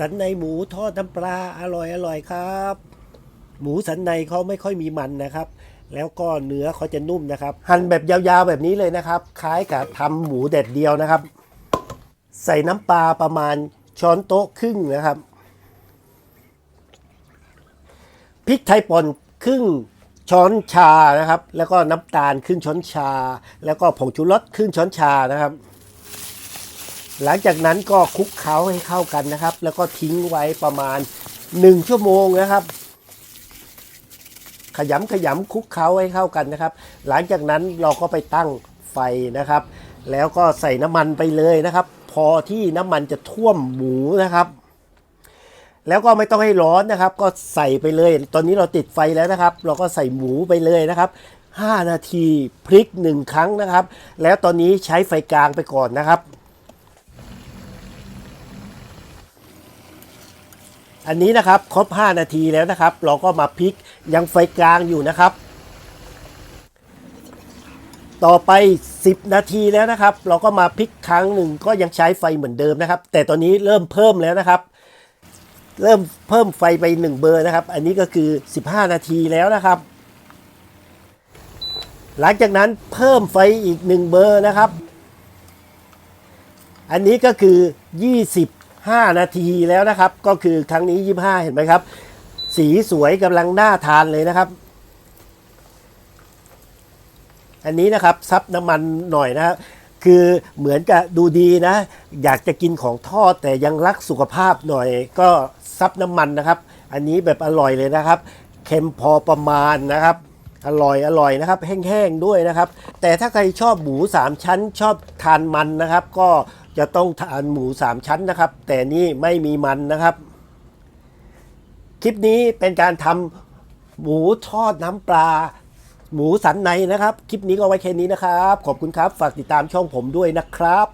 สันในหมูทอดน้ำปลาอร่อยอร่อยครับ หมูสันในเขาไม่ค่อยมีมันนะครับ แล้วก็เนื้อเขาจะนุ่มนะครับ หั่นแบบยาวๆแบบนี้เลยนะครับ คล้ายกับทำหมูแดดเดียวนะครับ ใส่น้ำปลาประมาณช้อนโต๊ะครึ่งนะครับพริกไทยป่นครึ่งช้อนชานะครับ แล้วก็น้ำตาลครึ่งช้อนชา แล้วก็ผงชูรสครึ่งช้อนชานะครับ หลังจากนั้นก็คลุกเคล้าให้เข้ากันนะครับ แล้วก็ทิ้งไว้ประมาณ 1 ชั่วโมงนะครับ ขยำขยำคลุกเคล้าให้เข้ากันนะครับ หลังจากนั้นเราก็ไปตั้งไฟนะครับ แล้วก็ใส่น้ำมันไปเลยนะครับ พอที่น้ำมันจะท่วมหมูนะครับ แล้วก็ไม่ต้องให้ร้อนนะครับ ก็ใส่ไปเลย ตอนนี้เราติดไฟแล้วนะครับ เราก็ใส่หมูไปเลยนะครับ5 นาทีพลิกหนึ่งครั้งนะครับ แล้วตอนนี้ใช้ไฟกลางไปก่อนนะครับ อันนี้นะครับครบ 5 นาทีแล้วนะครับ เราก็มาพลิกยังไฟกลางอยู่นะครับ ต่อไป 10 นาทีแล้วนะครับ เราก็มาพลิกครั้งหนึ่งก็ยังใช้ไฟเหมือนเดิมนะครับ แต่ตอนนี้เริ่มเพิ่มแล้วนะครับ เริ่มเพิ่มไฟไป 1 เบอร์นะครับ อันนี้ก็คือ 15 นาทีแล้วนะครับ หลังจากนั้นเพิ่มไฟอีก 1 เบอร์นะครับ อันนี้ก็คือ 25นาทีแล้วนะครับ ก็คือครั้งนี้ 25 เห็นไหมครับ สีสวยกำลังน่าทานเลยนะครับ อันนี้นะครับซับน้ำมันหน่อยนะครับคือเหมือนกับดูดีนะ อยากจะกินของทอดแต่ยังรักสุขภาพหน่อย ก็ซับน้ำมันนะครับ อันนี้แบบอร่อยเลยนะครับเค็มพอประมาณนะครับ อร่อยอร่อยนะครับ แห้งๆด้วยนะครับ แต่ถ้าใครชอบหมู3ชั้นชอบทานมันนะครับ ก็ จะต้องทานหมู3ชั้นนะครับ แต่นี่ไม่มีมันนะครับ คลิปนี้เป็นการทำหมูทอดน้ำปลา หมูสันในนะครับ คลิปนี้ก็ไว้แค่นี้นะครับ ขอบคุณครับ ฝากติดตามช่องผมด้วยนะครับ